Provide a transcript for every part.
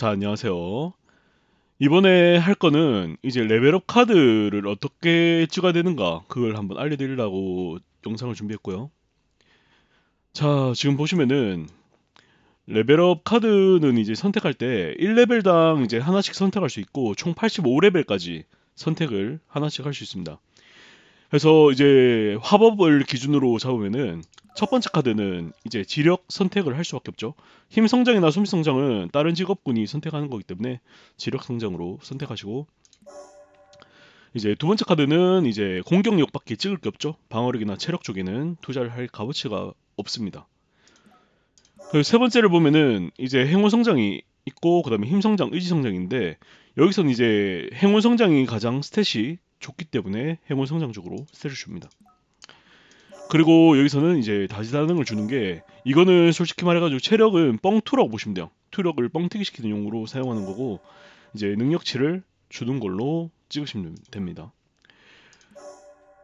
자, 안녕하세요. 이번에 할 거는 이제 레벨업 카드를 어떻게 추가 되는가 그걸 한번 알려드리려고 영상을 준비했고요. 자, 지금 보시면은 레벨업 카드는 이제 선택할 때 1레벨당 이제 하나씩 선택할 수 있고 총 85레벨까지 선택을 하나씩 할 수 있습니다. 그래서 이제 화법을 기준으로 잡으면은 첫 번째 카드는 이제 지력 선택을 할 수밖에 없죠. 힘 성장이나 숨 성장은 다른 직업군이 선택하는 거기 때문에 지력 성장으로 선택하시고 이제 두 번째 카드는 이제 공격력밖에 찍을 게 없죠. 방어력이나 체력 쪽에는 투자를 할 값어치가 없습니다. 그리고 세 번째를 보면은 이제 행운 성장이 있고 그다음에 힘 성장, 의지 성장인데 여기서는 이제 행운 성장이 가장 스탯이 좋기 때문에 행운 성장 쪽으로 스탯을 줍니다. 그리고 여기서는 이제 다지다능을 주는 게 이거는 솔직히 말해가지고 체력은 뻥투라고 보시면 돼요. 투력을 뻥튀기 시키는 용으로 사용하는 거고 이제 능력치를 주는 걸로 찍으시면 됩니다.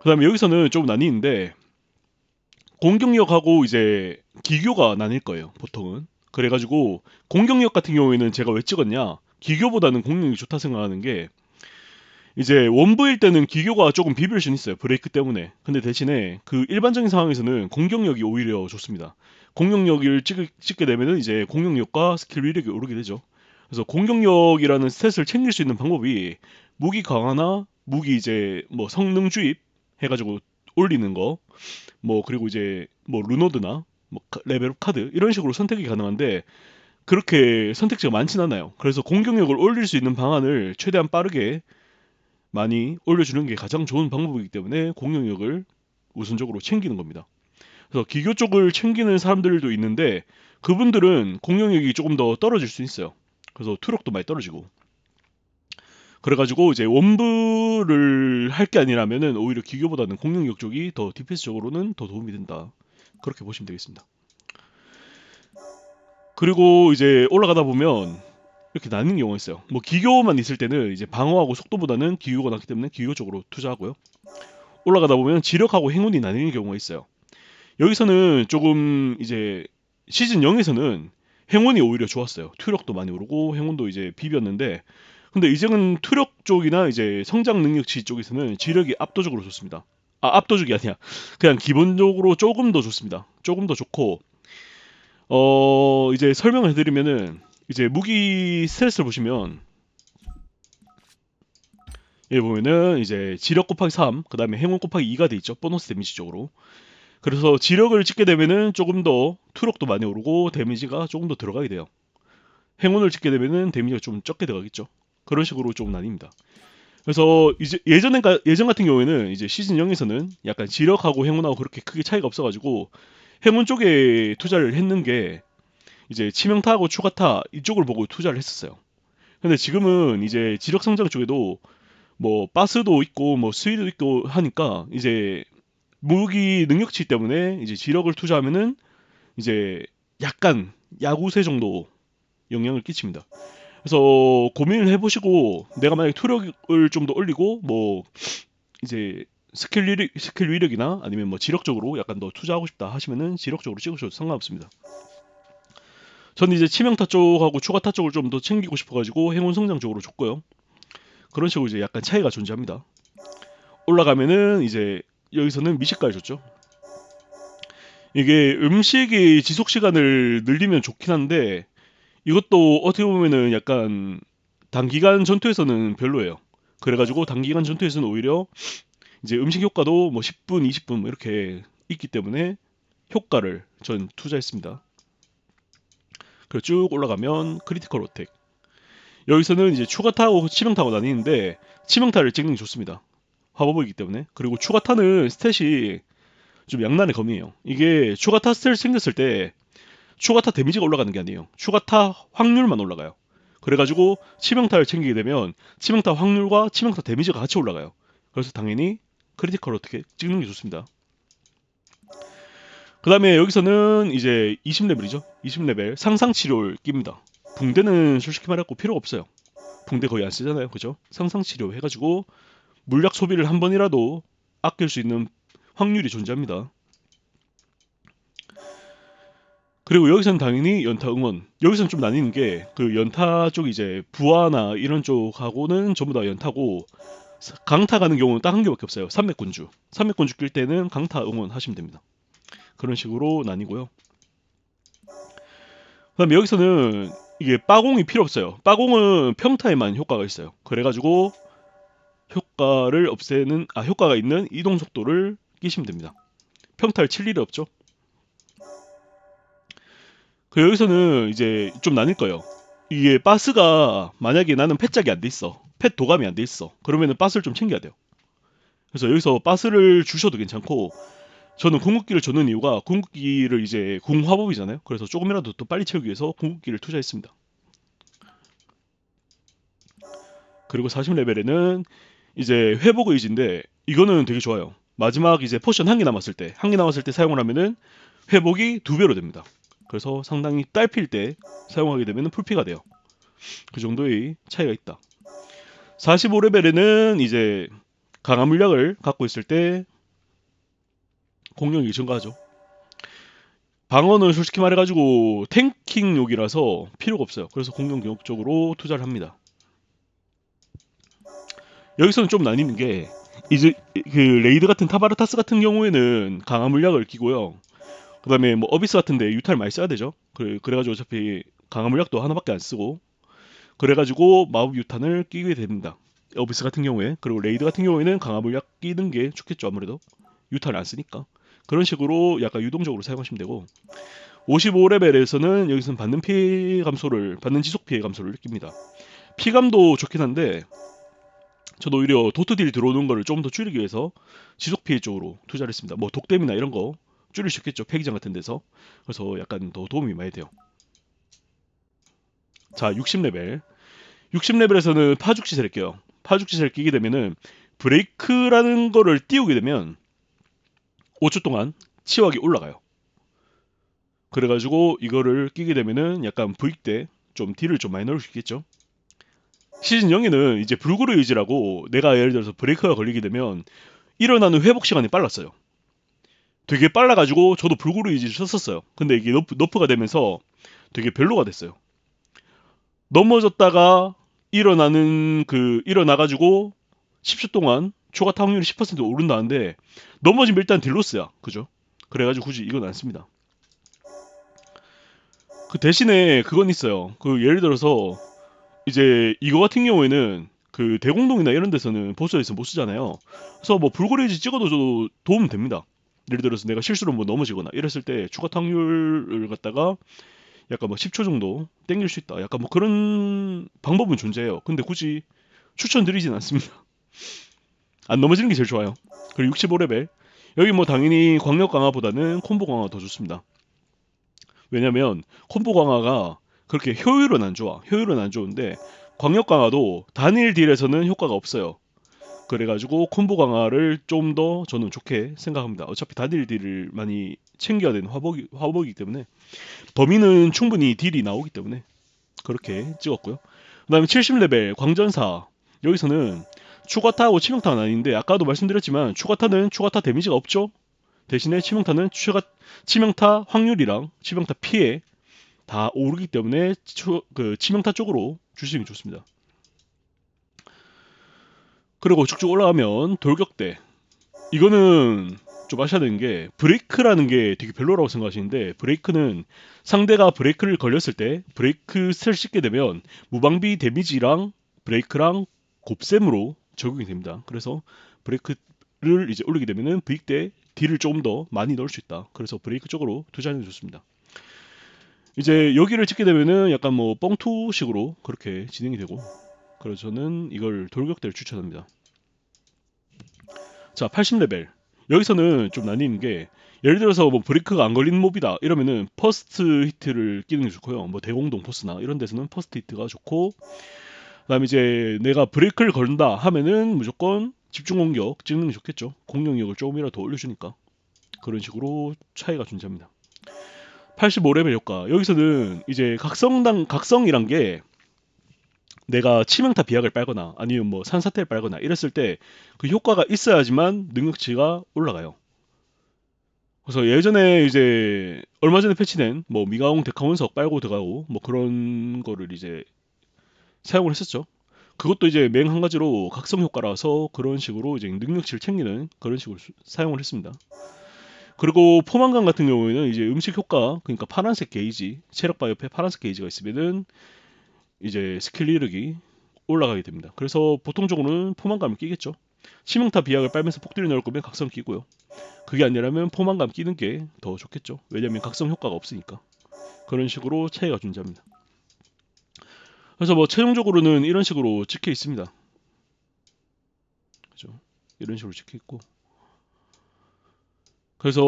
그 다음에 여기서는 좀 나뉘는데 공격력하고 이제 기교가 나뉠 거예요. 보통은. 그래가지고 공격력 같은 경우에는 제가 왜 찍었냐 기교보다는 공격력이 좋다 생각하는 게 이제 원부일 때는 기교가 조금 비빌 수는 있어요. 브레이크 때문에. 근데 대신에 그 일반적인 상황에서는 공격력이 오히려 좋습니다. 공격력을 찍, 찍게 되면은 이제 공격력과 스킬 위력이 오르게 되죠. 그래서 공격력이라는 스탯을 챙길 수 있는 방법이 무기 강화나 무기 이제 뭐 성능 주입 해가지고 올리는 거, 뭐 그리고 이제 뭐 루노드나 뭐 레벨업 카드 이런 식으로 선택이 가능한데 그렇게 선택지가 많진 않아요. 그래서 공격력을 올릴 수 있는 방안을 최대한 빠르게 많이 올려주는 게 가장 좋은 방법이기 때문에 공격력을 우선적으로 챙기는 겁니다. 그래서 기교 쪽을 챙기는 사람들도 있는데 그분들은 공격력이 조금 더 떨어질 수 있어요. 그래서 투력도 많이 떨어지고. 그래가지고 이제 원부를 할 게 아니라면은 오히려 기교보다는 공격력 쪽이 더 디펜스적으로는 더 도움이 된다. 그렇게 보시면 되겠습니다. 그리고 이제 올라가다 보면 이렇게 나뉘는 경우가 있어요. 뭐 기교만 있을 때는 이제 방어하고 속도보다는 기교가 낮기 때문에 기교 쪽으로 투자하고요. 올라가다 보면 지력하고 행운이 나뉘는 경우가 있어요. 여기서는 조금 이제 시즌 0에서는 행운이 오히려 좋았어요. 투력도 많이 오르고 행운도 이제 비볐는데 근데 이제는 투력 쪽이나 이제 성장 능력치 쪽에서는 지력이 압도적으로 좋습니다. 아 압도적이 아니야. 그냥 기본적으로 조금 더 좋습니다. 조금 더 좋고 어 이제 설명을 해드리면은 이제 무기 스탯을 보시면 여기 보면은 이제 지력 곱하기 3, 그 다음에 행운 곱하기 2가 돼 있죠. 보너스 데미지 쪽으로. 그래서 지력을 찍게 되면은 조금 더 투력도 많이 오르고 데미지가 조금 더 들어가게 돼요. 행운을 찍게 되면은 데미지가 좀 적게 들어가겠죠. 그런 식으로 좀 나뉩니다. 그래서 이제 예전에 예전 같은 경우에는 이제 시즌 0에서는 약간 지력하고 행운하고 그렇게 크게 차이가 없어가지고 행운 쪽에 투자를 했는 게 이제 치명타하고 추가타 이쪽을 보고 투자를 했었어요. 근데 지금은 이제 지력 성장 쪽에도 뭐 바스도 있고 뭐 스위도 있고 하니까 이제 무기 능력치 때문에 이제 지력을 투자하면은 이제 약간 야구세 정도 영향을 끼칩니다. 그래서 고민을 해보시고 내가 만약에 투력을 좀 더 올리고 뭐 이제 스킬 위력, 스킬 위력이나 아니면 뭐 지력적으로 약간 더 투자하고 싶다 하시면은 지력적으로 찍으셔도 상관없습니다. 저는 이제 치명타 쪽하고 추가타 쪽을 좀 더 챙기고 싶어가지고 행운 성장 쪽으로 줬고요. 그런 식으로 이제 약간 차이가 존재합니다. 올라가면은 이제 여기서는 미식가를 줬죠. 이게 음식의 지속 시간을 늘리면 좋긴 한데 이것도 어떻게 보면은 약간 단기간 전투에서는 별로예요. 그래가지고 단기간 전투에서는 오히려 이제 음식 효과도 뭐 10분, 20분 뭐 이렇게 있기 때문에 효과를 전 투자했습니다. 그리고 쭉 올라가면 크리티컬 어택. 여기서는 이제 추가타하고 치명타고 나뉘는데 치명타를 찍는 게 좋습니다. 화법이기 때문에. 그리고 추가타는 스탯이 좀 양난의 검이에요. 이게 추가타 스탯을 생겼을 때 추가타 데미지가 올라가는 게 아니에요. 추가타 확률만 올라가요. 그래가지고 치명타를 챙기게 되면 치명타 확률과 치명타 데미지가 같이 올라가요. 그래서 당연히 크리티컬 어떻게 찍는 게 좋습니다. 그 다음에 여기서는 이제 20레벨이죠. 20레벨 상상치료를 낍니다. 붕대는 솔직히 말하고 필요 없어요. 붕대 거의 안 쓰잖아요. 그죠? 상상치료 해가지고 물약 소비를 한 번이라도 아낄 수 있는 확률이 존재합니다. 그리고 여기서는 당연히 연타 응원. 여기서는 좀 나뉘는 게 그 연타 쪽 이제 부하나 이런 쪽하고는 전부 다 연타고 사- 강타 가는 경우는 딱 한 개밖에 없어요. 산맥군주. 산맥군주 낄 때는 강타 응원 하시면 됩니다. 그런 식으로 나뉘고요. 그 다음에 여기서는 이게 빠공이 필요 없어요. 빠공은 평타에만 효과가 있어요. 그래가지고 효과를 없애는 아 효과가 있는 이동 속도를 끼시면 됩니다. 평타를 칠 일이 없죠. 그 여기서는 이제 좀 나뉠 거예요. 이게 바스가 만약에 나는 펫짝이 안 돼 있어. 펫 도감이 안 돼 있어. 그러면은 바스를 좀 챙겨야 돼요. 그래서 여기서 바스를 주셔도 괜찮고 저는 궁극기를 줬는 이유가 궁극기를 이제 궁화법이잖아요. 그래서 조금이라도 더 빨리 채우기 위해서 궁극기를 투자했습니다. 그리고 40레벨에는 이제 회복 의지인데 이거는 되게 좋아요. 마지막 이제 포션 한 개 남았을 때, 한 개 남았을 때 사용을 하면은 회복이 두 배로 됩니다. 그래서 상당히 딸필 때 사용하게 되면 풀피가 돼요. 그 정도의 차이가 있다. 45레벨에는 이제 강한 물약을 갖고 있을 때 공격력이 증가하죠. 방어는 솔직히 말해가지고 탱킹용이라서 필요가 없어요. 그래서 공격력 쪽으로 투자를 합니다. 여기서는 좀 나뉘는 게 이제 그 레이드 같은 타바르타스 같은 경우에는 강한 물약을 끼고요. 그 다음에 뭐 어비스 같은데 유탈 많이 써야 되죠. 그래 그래가지고 어차피 강한 물약도 하나밖에 안 쓰고 그래가지고 마법 유탄을 끼게 됩니다. 어비스 같은 경우에 그리고 레이드 같은 경우에는 강한 물약 끼는 게 좋겠죠 아무래도 유탄을 안 쓰니까 그런 식으로 약간 유동적으로 사용하시면 되고 55레벨에서는 여기서는 받는 피해 감소를 받는 지속 피해 감소를 느낍니다. 피감도 좋긴 한데 저도 오히려 도트 딜 들어오는 거를 조금 더 줄이기 위해서 지속 피해 쪽으로 투자를 했습니다. 뭐 독댐이나 이런 거 줄일 수 있겠죠. 폐기장 같은 데서. 그래서 약간 더 도움이 많이 돼요. 자, 60레벨. 60레벨에서는 파죽지세를 껴요. 파죽지세를 끼게 되면은 브레이크라는 거를 띄우게 되면 5초 동안 치wak이 올라가요. 그래가지고 이거를 끼게 되면은 약간 부익 때좀 딜을 좀 많이 넣을 수 있겠죠. 시즌 0에는 이제 불구르 의지라고 내가 예를 들어서 브레이크가 걸리게 되면 일어나는 회복 시간이 빨랐어요. 되게 빨라가지고 저도 불구르 의지를 썼었어요. 근데 이게 너프, 너프가 되면서 되게 별로가 됐어요. 넘어졌다가 일어나는 그 일어나가지고 10초 동안 초과타 확률이 10% 오른다는데 넘어지면 일단 딜로스야. 그죠? 그래가지고 굳이 이건 안 씁니다. 그 대신에 그건 있어요. 그 예를 들어서 이제 이거 같은 경우에는 그 대공동이나 이런 데서는 보스에서 못 쓰잖아요. 그래서 뭐 불고레이지 찍어도 저도 도움 됩니다. 예를 들어서 내가 실수로 뭐 넘어지거나 이랬을 때 추가 확률을 갖다가 약간 뭐 10초 정도 땡길 수 있다. 약간 뭐 그런 방법은 존재해요. 근데 굳이 추천드리진 않습니다. 안 넘어지는 게 제일 좋아요. 그리고 65레벨. 여기 뭐 당연히 광역 강화보다는 콤보 강화가 더 좋습니다. 왜냐면 콤보 강화가 그렇게 효율은 안 좋아. 효율은 안 좋은데 광역 강화도 단일 딜에서는 효과가 없어요. 그래가지고 콤보 강화를 좀 더 저는 좋게 생각합니다. 어차피 단일 딜을 많이 챙겨야 되는 화복이, 화복이기 때문에 범위는 충분히 딜이 나오기 때문에 그렇게 찍었고요. 그 다음에 70레벨 광전사 여기서는 추가타하고 치명타는 아닌데 아까도 말씀드렸지만 추가타는 추가타 데미지가 없죠. 대신에 치명타는 추가 치명타 확률이랑 치명타 피해 다 오르기 때문에 추, 그 치명타 쪽으로 주시는 게 좋습니다. 그리고 쭉쭉 올라가면 돌격대 이거는 좀 아셔야 되는 게 브레이크라는 게 되게 별로라고 생각하시는데 브레이크는 상대가 브레이크를 걸렸을 때 브레이크 스를 씻게 되면 무방비 데미지랑 브레이크랑 곱셈으로 적용이 됩니다. 그래서 브레이크를 이제 올리게 되면은 브익 때 딜을 조금 더 많이 넣을 수 있다. 그래서 브레이크 쪽으로 투자하는 게 좋습니다. 이제 여기를 찍게 되면은 약간 뭐 뻥투식으로 그렇게 진행이 되고 그래서 저는 이걸 돌격대를 추천합니다. 자, 80레벨. 여기서는 좀 나뉘는 게 예를 들어서 뭐 브레이크가 안 걸리는 몹이다 이러면은 퍼스트 히트를 끼는 게 좋고요. 뭐 대공동 보스나 이런 데서는 퍼스트 히트가 좋고 그다음에 이제 내가 브레이크를 걸는다 하면은 무조건 집중 공격 찍는 게 좋겠죠. 공격력을 조금이라도 더 올려주니까 그런 식으로 차이가 존재합니다. 85레벨 효과 여기서는 이제 각성당 각성이란 게 내가 치명타 비약을 빨거나 아니면 뭐 산사태를 빨거나 이랬을 때 그 효과가 있어야지만 능력치가 올라가요. 그래서 예전에 이제 얼마 전에 패치된 뭐 미가옹 데카원석 빨고 들어가고 뭐 그런 거를 이제 사용을 했었죠. 그것도 이제 맹 한 가지로 각성 효과라서 그런 식으로 이제 능력치를 챙기는 그런 식으로 수- 사용을 했습니다. 그리고 포만감 같은 경우에는 이제 음식 효과 그러니까 파란색 게이지 체력바 옆에 파란색 게이지가 있으면은 이제 스킬 이르기 올라가게 됩니다. 그래서 보통적으로는 포만감을 끼겠죠. 치명타 비약을 빨면서 폭딜을 넣을 거면 각성 끼고요. 그게 아니라면 포만감 끼는 게 더 좋겠죠. 왜냐면 각성 효과가 없으니까. 그런 식으로 차이가 존재합니다. 그래서 뭐 최종적으로는 이런 식으로 찍혀 있습니다. 그죠? 이런 식으로 찍혀 있고. 그래서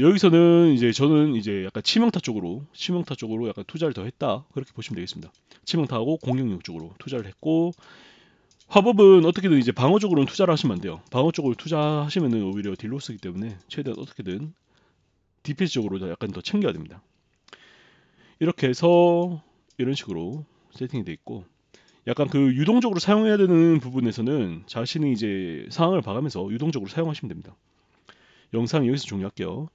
여기서는 이제 저는 이제 약간 치명타 쪽으로 치명타 쪽으로 약간 투자를 더 했다 그렇게 보시면 되겠습니다. 치명타하고 공격력 쪽으로 투자를 했고 화법은 어떻게든 이제 방어 쪽으로는 투자를 하시면 안 돼요. 방어 쪽으로 투자하시면은 오히려 딜로스기 때문에 최대한 어떻게든 디펜스 쪽으로 더 약간 더 챙겨야 됩니다. 이렇게 해서 이런 식으로 세팅이 돼 있고 약간 그 유동적으로 사용해야 되는 부분에서는 자신이 이제 상황을 봐가면서 유동적으로 사용하시면 됩니다. 영상 여기서 종료할게요.